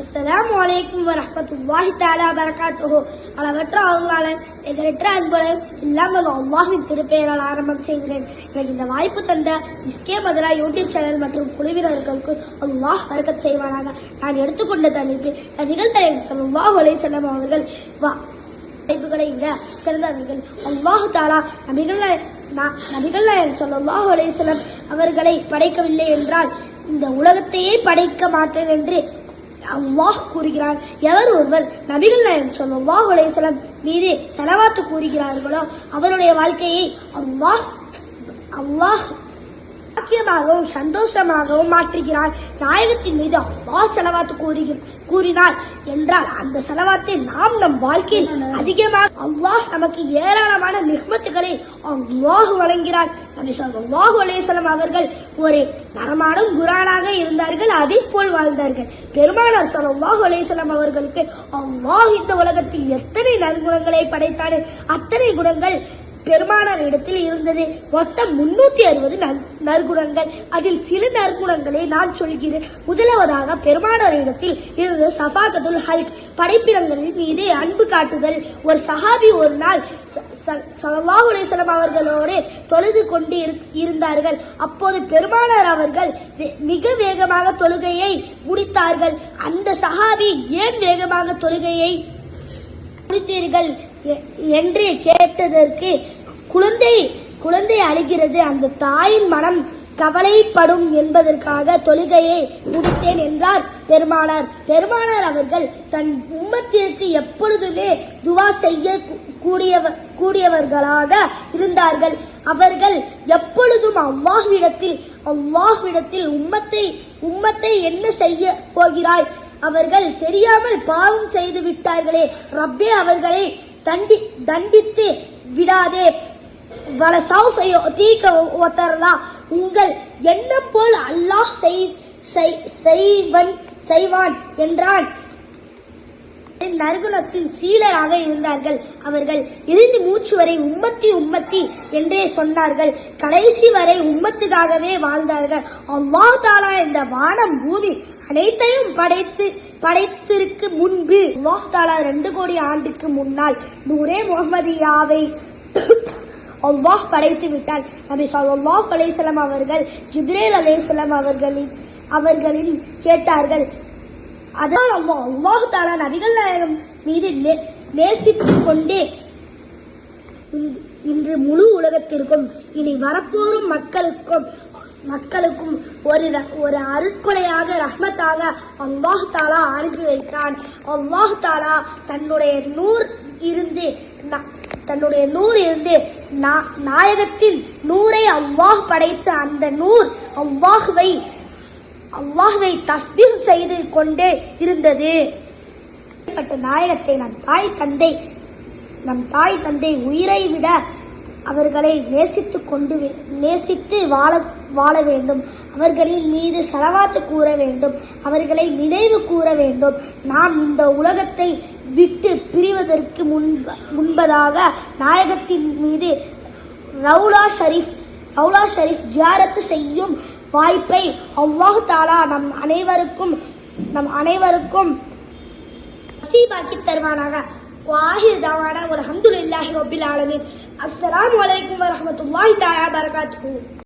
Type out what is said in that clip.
அஸ்ஸலாமு அலைக்கும் வரஹ்மத்துல்லாஹி தாலா பரகாத்துஹு அளவற்ற அருளாளன் எதிரற்ற அன்புடன் இல்லாமல் அல்லாஹின் திருப்பெயரால் ஆரம்பம் செய்கிறேன். எனக்கு இந்த வாய்ப்பு தந்த இஸ்கே மதுரா யூடியூப் சேனல் மற்றும் குழுவினர்களுக்கு அல்லாஹ் வரக்கத் செய்வானாக. நான் எடுத்துக்கொண்ட தலைப்பு நிகழ்த்தலைவர் ஸல்லல்லாஹு அலைஹி செல்லம் அவர்கள் வா தலைப்புகளை விட சிறந்தவர்கள் அல்லாஹு தாலா நபிகள் நபிகள் நாயன் ஸல்லல்லாஹு அலைஹி அவர்களை படைக்கவில்லை என்றால் இந்த உலகத்தையே படைக்க மாட்டேன் என்று அல்லாஹ் கூறுகிறார் எவர் ஒருவர் நபிகள் நாயன் ஸல்லல்லாஹு அலைஹி மீது செலவாத்து கூறுகிறார்களோ அவருடைய வாழ்க்கையை அல்லாஹ் அல்லாஹ் பாக்கியமாகவும் சந்தோஷமாகவும் மாற்றுகிறார் நாயகத்தின் மீது அவ்வா செலவாத்து கூறுகிற கூறினார் என்றால் அந்த செலவாத்தை நாம் நம் வாழ்க்கையில் அதிகமாக அல்லாஹ் நமக்கு ஏராளமான நிகமத்துகளை அவ்வாஹ் வழங்கிறார் நபி ஸல்லல்லாஹு அலேசலம் அவர்கள் ஒரு நரமாடும் குரானாக இருந்தார்கள் அதே போல் வாழ்ந்தார்கள். பெருமானார் ஸல்லல்லாஹு அலைஹி அவர்களுக்கு அவ்வாஹ் இந்த உலகத்தில் எத்தனை நற்குணங்களை படைத்தானே அத்தனை குணங்கள் பெருமானார் இடத்தில் இருந்தது. மொத்தம் முன்னூத்தி அறுபது நற்குணங்கள். அதில் சில நற்குணங்களை நான் சொல்கிறேன். முதலாவதாக பெருமானார் இடத்தில் இருந்த சஃபாகத்துல் ஹல்க் படைப்பிடங்களின் மீது அன்பு காட்டுதல். ஒரு சஹாபி ஒரு நாள் ச- அவர்களோடு தொழுது கொண்டு இரு- இருந்தார்கள். அப்போது பெருமானார் அவர்கள் மிக வேகமாக தொழுகையை முடித்தார்கள். அந்த சஹாபி ஏன் வேகமாக தொழுகையை குடித்தீர்கள் என்று கேட்டதற்கு குழந்தை குழந்தை அழுகிறது. அந்த தாயின் மனம் கவலைப்படும் என்பதற்காக தொழுகையை முடித்தேன் என்றார் பெருமானார். பெருமானார் அவர்கள் தன் உம்மத்திற்கு எப்பொழுதுமே துவா செய்ய கூடியவ கூடியவர்களாக இருந்தார்கள். அவர்கள் எப்பொழுதும் அவ்வாஹ்விடத்தில் அவ்வாஹ்விடத்தில் உம்மத்தை உம்மத்தை என்ன செய்ய போகிறாய்? அவர்கள் தெரியாமல் பாவம் செய்து விட்டார்களே. ரப்பே அவர்களை தண்டி தண்டித்து விடாதே. வல சௌஃபையோ தீக்க ஒத்தரலா. உங்கள் எண்ணம் போல் அல்லாஹ் செய்- செய்- செய்வன் செய்வான் என்றான். நறுகுணத்தின் சீலராக இருந்தார்கள். அவர்கள் இறுதி மூச்சு வரை உம்மத்தி உம்மத்தி என்றே சொன்னார்கள். கடைசி வரை உம்மத்துக்காகவே வாழ்ந்தார்கள். அல்லாஹ் தாலா இந்த வானம் பூமி அனைத்தையும் படைத்து படைத்திற்கு முன்பு. அல்லாஹ் தாலா ரெண்டு கோடி ஆண்டுக்கு முன்னால் நூரே முகமதியாவை அல்லாஹ் படைத்து விட்டார் நபி சொல்லாஹ் அலேசலம் அவர்கள் ஜிப்ரேல் அலேசலம் அவர்களின் அவர்களின் கேட்டார்கள் அதான் அல்லாஹ். அல்லாஹ் தாலா நபிகள் நாயகம் மீது நே- நேசித்துக் கொண்டே இன்று முழு உலகத்திற்கும் இனி வரப்போறும் மக்களுக்கும் மக்களுக்கும் ஒரு ஒரு அருட்கொலையாக ரஹ்மத்தாக அல்லாஹு தாலா அனுப்பி வைத்தான். அல்லாஹு தாலா தன்னுடைய நூர் இருந்து ந- தன்னுடைய நூர் இருந்து நா- நாயகத்தின் நூரை அவ்வாஹ் படைத்த அந்த நூர் அவ்வாஹுவை அல்லாஹ்வை தஸ்பீர் செய்து கொண்டே இருந்தது. நாயகத்தை நம் தாய் தந்தை நம் தாய் தந்தை உயிரை விட அவர்களை நேசித்து கொண்டு நேசித்து வாழ வாழ வேண்டும். அவர்களின் மீது செலவாத்து கூற வேண்டும். அவர்களை நினைவு கூற வேண்டும். நாம் இந்த உலகத்தை விட்டு பிரிவதற்கு முன்ப முன்பதாக நாயகத்தின் மீது ரவுலா ஷரீஃப் ரவுலா ஷரீஃப் ஜியாரத்து செய்யும் வாய்ப்பை அல்லாஹ் தாலா நம் அனைவருக்கும் நம் அனைவருக்கும் நசீபாக்கி தருவானாக. வாஹிர் தாவான ஒரு அஹமதுல்லாஹி ரபில் ஆலமீன். அஸ்ஸலாமு அலைக்கும் வாய் தாயா பரகாத்து